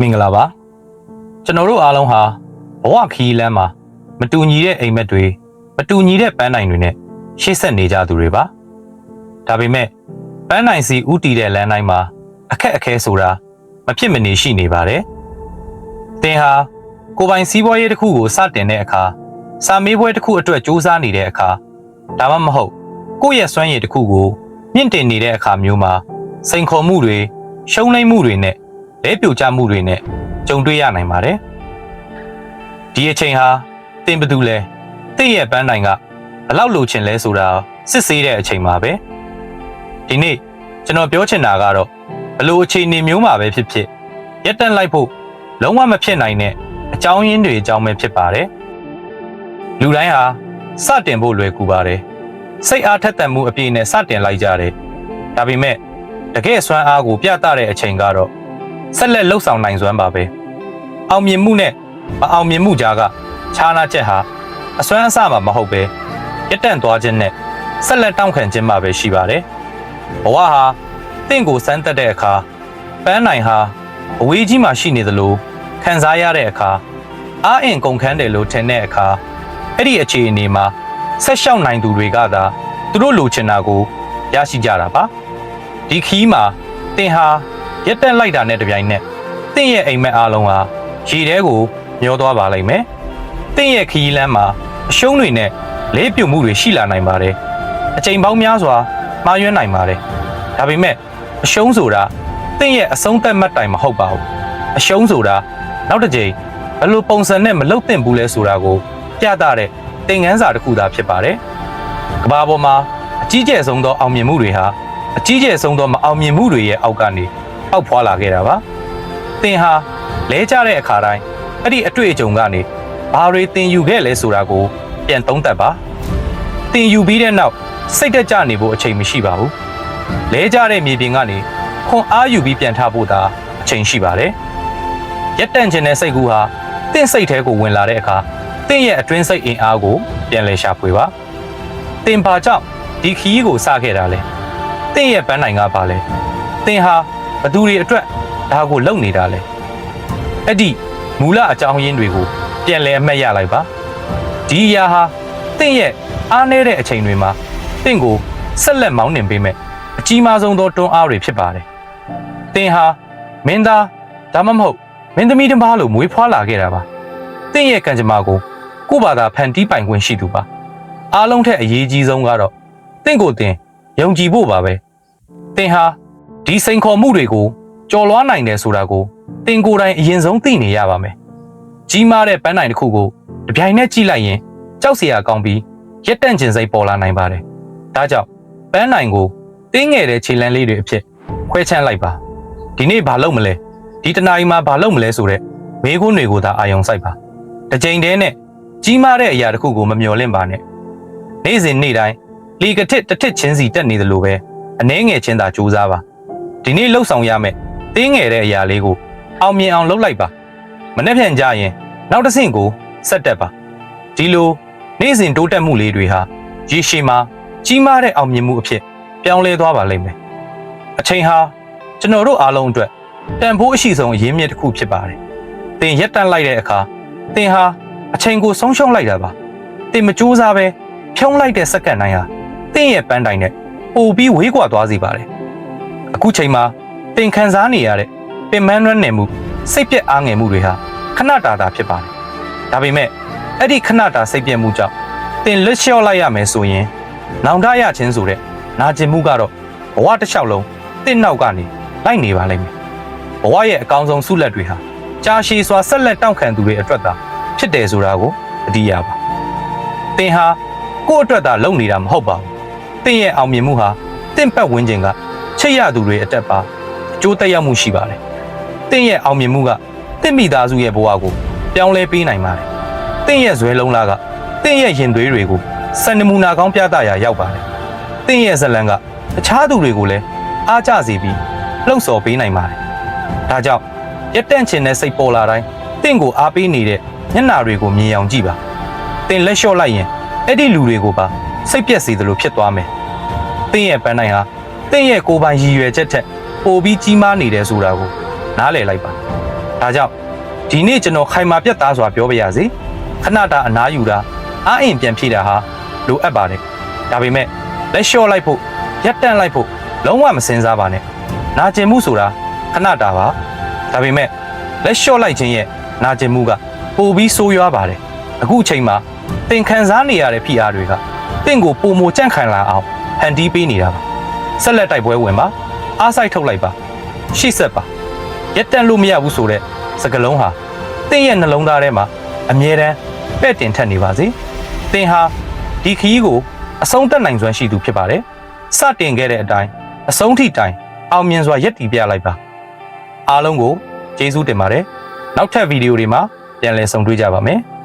မင်္ဂလာပါကျွန်တော်တို့အားလုံးဟာဘဝခီးလမ်းမှာမတူညီတဲ့အိမ်မက်တွေမတူညီတဲ့ပန်းနိုင်တွေနဲ့ရှေ့ဆက်နေကြသူတွေပါဒါပေမဲ့ပန်းနိုင်စီဥတီတဲ့လမ်းတိုင်းမှာအခက်အခဲဆိုတာမဖြစ်မနေရှိနေပါတယ်သင်ဟာကိုယ်ပိုင်စီးပွားရေးတစ်ခုကိုစတင်တဲ့အခါစာမေးပွဲတစ်ခုအတွက်စူးစမ်းနေတဲ့အခါဒါမှမဟုတ်ကိုယ့်ရဲ့စွမ်းရည်တစ်ခုကိုမြင့်တင်နေတဲ့အခါမျိုးမှာစိန်ခေါ်မှုတွေရှုံးနိမ့်မှုတွေနဲ့ လဲပြိုကျမှုတွေနဲ့ကြုံတွေ့ရနိုင်ပါတယ်။ဒီအချိန်ဟာတင်ဘသူလဲတင့်ရဲ့ပန်းတိုင်ကဘလောက်လိုချင်လဲဆိုတာစစ်ဆေးတဲ့အချိန်ပါပဲ။ဒီနေ့ကျွန်တော်ပြောချင်တာကတော့ဘလို့အခြေအနေမျိုးမှာပဲဖြစ်ဖြစ်ရက်တန့်လိုက်ဖို့လုံးဝမဖြစ်နိုင်တဲ့အကြောင်းရင်းတွေအကြောင်းပဲဖြစ်ပါတယ်။လူတိုင်းဟာစတင်ဖို့လွယ်ကူပါတယ်။စိတ်အားထက်သန်မှုအပြည့်နဲ့စတင်လိုက်ကြတယ်။ဒါပေမဲ့တကယ်စွမ်းအားကိုပြသတဲ့အချိန်ကတော့ ဆက်လက်လှုပ်ဆောင်နိုင်စွမ်းပါပဲအောင်မြင်မှုနဲ့မအောင်မြင်မှုကြားကခြားနာချက်ဟာအစွမ်းအစမှာမဟုတ်ပဲရက်တန့်သွားခြင်းနဲ့ဆက်လက်တောင့်ခံခြင်းမှာပဲရှိပါတယ်ဘဝဟာတင့်ကိုစမ်းသက်တဲ့အခါပန်းနိုင်ဟာအဝေးကြီးမှာရှိနေသလိုခံစားရတဲ့အခါအားအင်ကုန်ခန်းတယ်လို့ထင်တဲ့အခါအဲ့ဒီအခြေအနေမှာဆက်လျှောက်နိုင်သူတွေကသာသူတို့လိုချင်တာကိုရရှိကြတာပါဒီခီးမှာတင်ဟာ ရက်တက်လိုက်တာနဲ့တပြိုင်နက်တင့်ရဲ့အိမ်မက်အားလုံးဟာရေထဲကိုမျောသွားပါလိမ့်မယ်။တင့်ရဲ့ခရီးလမ်းမှာအရှုံးတွေနဲ့လေးပြုတ်မှုတွေရှိလာနိုင်ပါတယ်။အချိန်ပေါင်းများစွာမှားယွင်းနိုင်ပါတယ်။ဒါပေမဲ့အရှုံးဆိုတာတင့်ရဲ့အဆုံးသက်မှတ်တိုင်မဟုတ်ပါဘူး။အရှုံးဆိုတာနောက်တစ်ကြိမ်ဘယ်လိုပုံစံနဲ့မလုတ်သင့်ဘူးလဲဆိုတာကိုပြသတဲ့သင်ခန်းစာတစ်ခုသာဖြစ်ပါတယ်။ကဘာပေါ်မှာအကြီးကျယ်ဆုံးသောအောင်မြင်မှုတွေဟာအကြီးကျယ်ဆုံးသောမအောင်မြင်မှုတွေရဲ့အောက်ကနေ အောက်ဖွာလာခဲ့တာပါ။သင်ဟာလဲကြတဲ့အခါတိုင်းအဲ့ဒီအတွေ့အကြုံကနေဘာတွေသင်ယူခဲ့လဲဆိုတာကို ပြန်သုံးသပ်ပါ။သင်ယူပြီးတဲ့နောက်စိတ်တက်ကြနေဖို့အချိန်မရှိပါဘူး။လဲကြတဲ့မြေပြင်ကနေခွန်အားယူပြီးပြန်ထဖို့သာအချိန်ရှိပါတယ်။ရက်တန့်ခြင်းတဲ့စိတ်ကူးဟာသင်စိတ်ထဲကိုဝင်လာတဲ့အခါသင်ရဲ့အတွင်းစိတ်အင်အားကိုပြန်လည်ရှာဖွေပါ။သင်ပါကြောင့်ဒီခီးကိုစခဲ့တာလဲ။သင်ရဲ့ပန်းနိုင်ကပါလဲ။သင်ဟာ ဘသူတွေအတွက်ဒါကိုလုပ်နေတာလဲအဲ့ဒီမူလအကြောင်းရင်းတွေကိုပြန်လဲအမှတ်ရလိုက်ပါဒီအရာဟာတင့်ရဲ့အားနည်းတဲ့အချိန်တွေမှာတင့်ကိုဆက်လက်မောင်းနှင်ပေးမယ်အကြီးမားဆုံးသောတွန်းအားတွေဖြစ်ပါတယ်တင်ဟာမင်းသားဒါမှမဟုတ်မင်းသမီးတစ်ပါးလိုမွေးဖွားလာခဲ့တာပါတင့်ရဲ့ကံကြမ္မာကိုကိုယ့်ဘာသာဖန်တီးပိုင်ခွင့်ရှိသူပါအားလုံးထက်အရေးကြီးဆုံးကတော့တင့်ကိုတင်ယုံကြည်ဖို့ပါပဲတင်ဟာ ဒီစိန်ခေါ်မှုတွေကိုကြော်လွားနိုင်တယ်ဆိုတာကိုတင်ကိုယ်တိုင်အရင်ဆုံးသိနေရပါမယ်။ကြီးမားတဲ့ပန်းနိုင်တစ်ခုကိုတပြိုင်နက်ကြည့်လိုက်ရင်ကြောက်စရာကောင်းပြီးရက်တန့်ကျင်စိတ်ပေါ်လာနိုင်ပါတယ်။ဒါကြောင့်ပန်းနိုင်ကိုတင်းငယ်တဲ့ခြေလမ်းလေးတွေအဖြစ်ခွဲချမ်းလိုက်ပါ။ဒီနေ့ဘာလုပ်မလဲ။ဒီတနားရီမှာဘာလုပ်မလဲဆိုတဲ့မေးခွန်းတွေကိုသာအာရုံစိုက်ပါ။တစ်ချိန်တည်းနဲ့ကြီးမားတဲ့အရာတစ်ခုကိုမမျှော်လင့်ပါနဲ့။နေ့စဉ်နေ့တိုင်းလီကတစ်တစ်ထစ်ချင်းစီတက်နေသလိုပဲအနှဲငယ်ချင်းသာကြိုးစားပါ။ ဒီနေ့လှုပ်ဆောင်ရမယ်တင်းငယ်တဲ့အရာလေးကိုအောင်မြင်အောင်လုပ်လိုက်ပါမနေ့ပြန်ကြရင် နောက်တစ်ဆင့်ကိုဆက်တက်ပါဒီလိုနေ့စဉ်တိုးတက်မှုလေးတွေဟာရေရှည်မှာကြီးမားတဲ့အောင်မြင်မှုအဖြစ်ပြောင်းလဲသွားပါလိမ့်မယ်အချိန်ဟာကျွန်တော်တို့အားလုံးအတွက်တန်ဖိုးအရှိဆုံးအရင်းမြစ်တစ်ခုဖြစ်ပါတယ်သင်ရက်တန့်လိုက်တဲ့အခါသင်ဟာအချိန်ကိုဆုံးရှုံးလိုက်တာပါသင်မကြိုးစားပဲဖြုံးလိုက်တဲ့စက္ကန့်တိုင်းဟာသင်ရဲ့ပန်းတိုင်နဲ့ပိုပြီးဝေးကွာသွားစေပါတယ် အခုချိန်မှာသင်ခံစားနေရတဲ့ပင်မနှွမ်းနယ်မှုစိတ်ပြက်အားငယ်မှုတွေဟာခဏတာတာဖြစ်ပါတယ်။ဒါပေမဲ့အဲ့ဒီခဏတာစိတ်ပြက်မှုကြောင့်သင်လွတ်လျှော့လိုက်ရမယ်ဆိုရင်နောင်တရခြင်းဆိုတဲ့နာကျင်မှုကတော့ဘဝတစ်လျှောက်လုံးသင်နောက်ကနေလိုက်နေပါလိမ့်မယ်။ဘဝရဲ့အကောင်းဆုံးဆုလက်တွေဟာကြာရှည်စွာဆက်လက်တောင့်ခံသူတွေအတွက်သာဖြစ်တယ်ဆိုတာကိုအတိရပါ။သင်ဟာကိုယ့်အတွက်သာလုပ်နေတာမဟုတ်ပါဘူး။သင်ရဲ့အောင်မြင်မှုဟာသင်ပတ်ဝန်းကျင်က ချစ်ရသူတွေအတက်ပါအကျိုးသက်ရောက်မှုရှိပါတယ်။တင့်ရဲ့အောင်မြင်မှုကတင့်မိသားစုရဲ့ဘဝကိုပြောင်းလဲပေးနိုင်ပါတယ်။တင့်ရဲ့ဇွဲလုံးလားကတင့်ရဲ့ရင်သွေးတွေကိုစံနမူနာကောင်းပြသရာရောက်ပါတယ်။တင့်ရဲ့ဇလံကတခြားသူတွေကိုလည်းအားကျစေပြီးလှုံ့ဆော်ပေးနိုင်ပါတယ်။ဒါကြောင့်ရက်တန့်ချင်တဲ့စိတ်ပေါ်လာတိုင်းတင့်ကိုအားပေးနေတဲ့မျက်နာတွေကိုမြင်အောင်ကြည့်ပါ။တင့်လက်လျှော့လိုက်ရင်အဲ့ဒီလူတွေကိုပါစိတ်ပြက်စေသလိုဖြစ်သွားမယ်။တင့်ရဲ့ပန်းတိုင်းဟာ တင့်ရဲ့ကိုယ်ပိုင်ရည်ရွယ်ချက်ထက်ပိုပြီးကြီးမားနေတယ်ဆိုတာကိုနားလည်လိုက်ပါဒါကြောင့်ဒီနေ့ကျွန်တော်ခိုင်မာပြတ်သားစွာပြောပြရစီခဏတာအနားယူတာအာအိမ်ပြန်ဖြည့်တာဟာလိုအပ်ပါတယ်ဒါပေမဲ့လက်လျှော့လိုက်ဖို့ရက်တန့်လိုက်ဖို့လုံးဝမစင်စားပါနဲ့နာကျင်မှုဆိုတာခဏတာပါဒါပေမဲ့လက်လျှော့လိုက်ခြင်းရဲ့နာကျင်မှုကပိုပြီးဆိုးရွားပါတယ်အခုအချိန်မှာသင်ခံစားနေရတဲ့ဖိအားတွေကတင့်ကိုပုံမကြန့်ခိုင်လာအောင်ဟန်တီးပေးနေတာပါ ဆက်လက်တိုက်ပွဲဝင်ပါအားစိုက်ထုတ်လိုက်ပါရှေ့ဆက်ပါရက်တန့်လို့မရဘူးဆိုတဲ့စကလုံးဟာတင့်ရဲ့နှလုံးသားထဲမှာအမြဲတမ်းပဲ့တင်ထက်နေပါစေ။တင်ဟာဒီခရီးကိုအဆုံးသတ်နိုင်စွမ်းရှိသူဖြစ်ပါတယ်။စတင်ခဲ့တဲ့အတိုင်းအဆုံးထိတိုင်အောင်မြင်စွာရက်တည်ပြလိုက်ပါ။အားလုံးကိုကျေးဇူးတင်ပါတယ်။နောက်ထပ်ဗီဒီယိုတွေမှာပြန်လည်ဆုံတွေ့ကြပါမယ်။